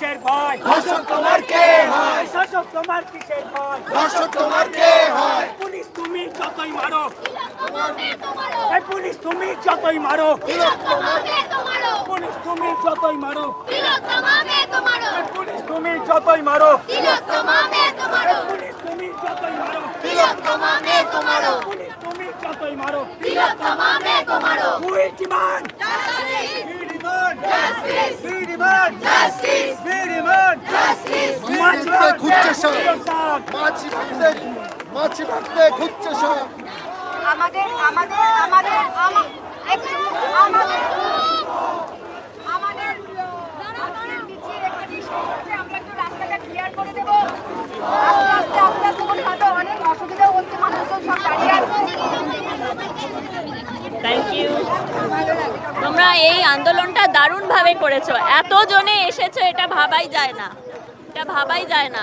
কিসের ভয়? ধর্ষক তোমার কে হয়? শাসক তোমার কিসের ভয়? ধর্ষক তোমার কে হয়? পুলিশ তুমি যতই মারো। এই পুলিশ তুমি যতই মারো। পুলিশ তুমি যতই মারো। পুলিশ তুমি যতই মারো। পুলিশ তুমি যতই মারো। পুলিশ তুমি যতই মারো। তোমাকে তোমারও আমাদের আমাদের আমাদের আমাদের আমরা একটু রাস্তাটা ক্লিয়ার করে দেবো। আস্তে আস্তে আস্তে আস্তে করে হয়তো অনেক অসুবিধা হচ্ছে মানুষজন সব দাঁড়িয়ে আছে। থ্যাংক ইউ তোমরা এই আন্দোলনটা দারুণভাবে করেছ। এত জনে এসেছ, এটা ভাবাই যায় না। এটা ভাবাই যায় না।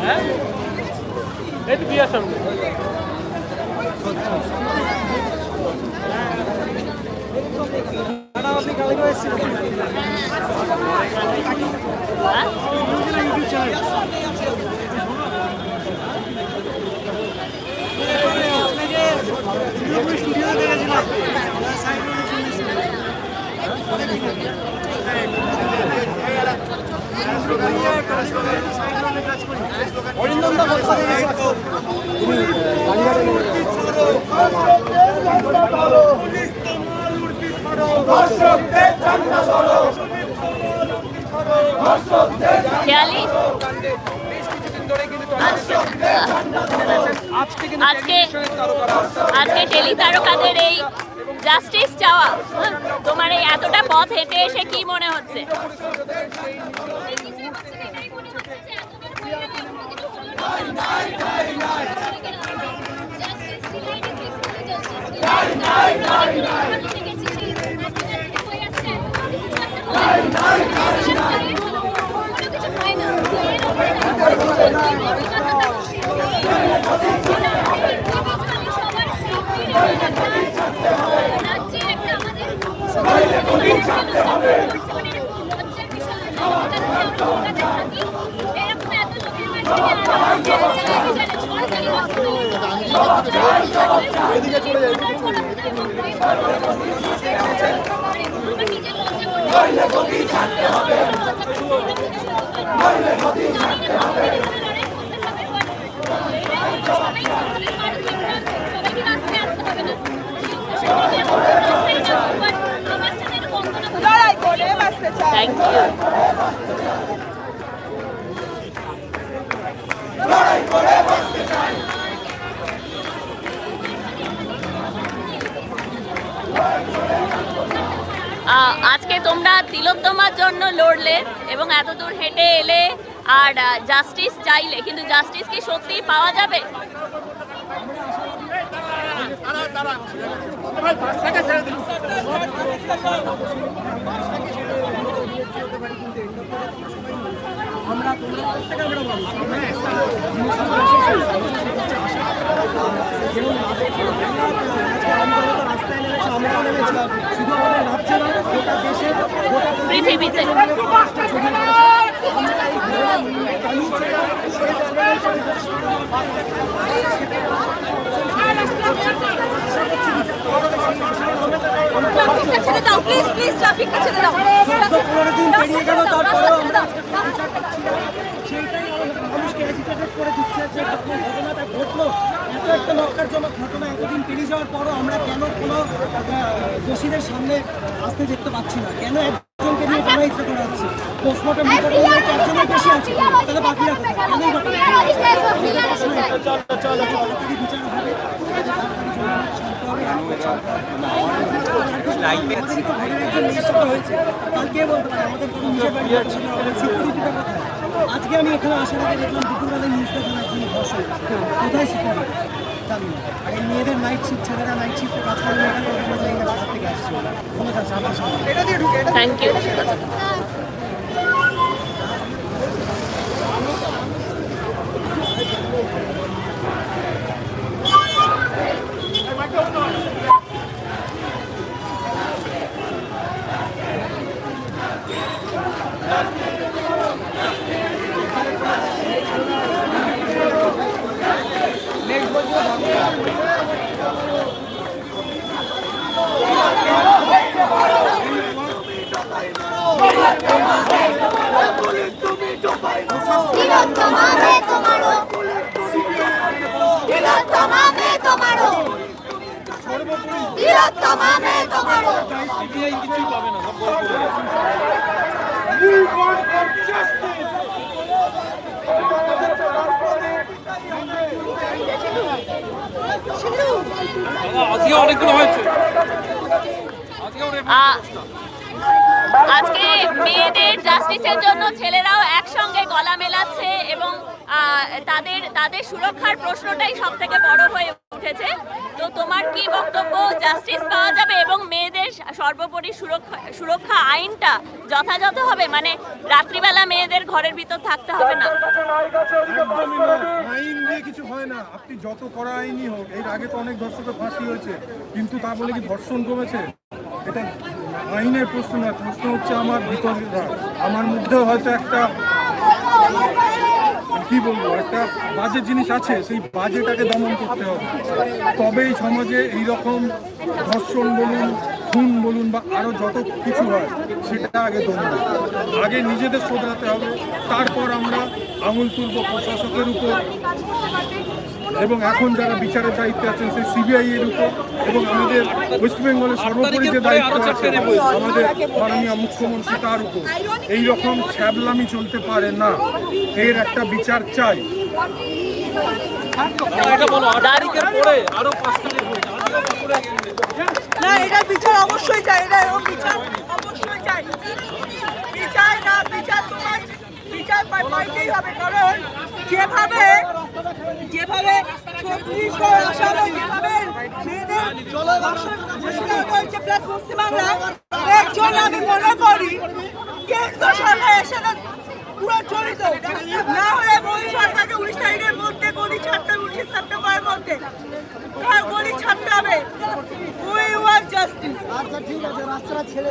হ্যাঁ? এই তো বিয়ার সামনে। স্টুডিও দেখেছিলাম খেয়ালি? আজকে আজকে টেলি তারকাদের এই জাস্টিস চাওয়া। তোমার এই এতটা পথ হেঁটে এসে কি মনে হচ্ছে? এদিকে চলে যাই লড়াই থ্যাংক ইউ আজকে তোমরা তিলোত্তমার জন্য লড়লে এবং এত দূর হেঁটে এলে আর জাস্টিস চাইলে, কিন্তু জাস্টিস কি সত্যি পাওয়া যাবে? আজকে আমজনতা রাস্তায় নেমেছে আমরাও নেমেছি শুধু আমাদের রাজ্যে না গোটা দেশে গোটা পৃথিবীতে। কষ্ট ছড়িয়ে পড়েছে আমরা এই ঘটনা জানিয়েছি সেই জায়গায় চলে যাচ্ছি। ট্রাফিকটা ছেড়ে দাও প্লিজ প্লিজ ট্রাফিকটা ছেড়ে দাও পনেরো দিন পেরিয়ে গেল তারপরেও আমরা বিচার সেইটাই মানুষকে এজিটেটেড করে দিচ্ছে যে যখন ঘটনাটা ঘটলো এত একটা লক্কারজনক ঘটনা এতদিন পেরিয়ে যাওয়ার পরও আমরা কেন কোনো দোষীদের সামনে আসতে দেখতে পাচ্ছি না কেন একজনকে নিয়ে টানা ইচ্ছা করা হচ্ছে পোস্টমর্টম রিপোর্টে একজনের বেশি আছে তাহলে বাকিরা কোথায় কেনই। বিচার হবে কোনো আজকে আমি এখানে আসার আগে দেখলাম দুপুরবেলায় নিউজ দেখলাম একজন ধস কোথায় সিকিউরিটি জানি না। আর এই মেয়েদের নাইট শিফট ছেলেরা নাইট শিফটে কাজ করে মেয়েরা আমরা জানি না কোথা থেকে আসছে কোনো কাজ আমার থ্যাংক ইউ তিলোত্তমা মে তোমারো আজকে অনেকগুলো হয়েছে আজকে মেয়েদের জাস্টিসের জন্য ছেলেরাও একসঙ্গে গলা মেলাচ্ছে এবং তাদের তাদের সুরক্ষার প্রশ্নটাই সব থেকে বড় হয়ে উঠেছে। তো তোমার কি বক্তব্য? জাস্টিস পাওয়া যাবে এবং মেয়েদের সর্বোপরি সুরক্ষা সুরক্ষা আইনটা যথাযথ হবে? মানে রাত্রিবেলা মেয়েদের ঘরের ভিতর থাকতে হবে না? একদমই। আইন দিয়ে কিছু হয় না। আপনি যত করা আইনই হোক, এর আগে তো অনেক ধর্ষকের ফাঁসি হয়েছে। কিন্তু তা বলে কি ধর্ষণ কমেছে? এটা আইনের প্রশ্ন না, প্রশ্ন হচ্ছে আমার ভিতরে আমার মধ্যেও হয়তো একটা কি বলব, একটা বাজে জিনিস আছে, সেই বাজেটাকে দমন করতে হবে। তবেই সমাজে এই রকম ধর্ষণ বলুন, খুন বলুন বা আরও যত কিছু হয়, সেটা আগে দমন আগে নিজেদের শোধরাতে হবে, তারপর আমরা আঙুল তুলব প্রশাসকের উপর। এবং এখন যারা বিচারের দায়িত্বে আছেন, সেই সিবিআই এর উপর এবং আমাদের ওয়েস্ট বেঙ্গলের সর্বোপরি যে দায়িত্ব আছে, আমাদের মাননীয় মুখ্যমন্ত্রী, তার উপর। এই রকম ছ্যাবলামি চলতে পারে না। এর একটা বিচার চাই। এটা বিচার যেভাবে যেভাবে আমি মনে করি কেন্দ্র সরকার পুরো না হলে মোদী সরকারকে উনিশ তারিখের মধ্যে গলি ছাড়তে উনিশ মধ্যে। গলি ছাড়তে হবে? জাস্টিস। আচ্ছা ঠিক আছে, রাস্তাটা ছেড়ে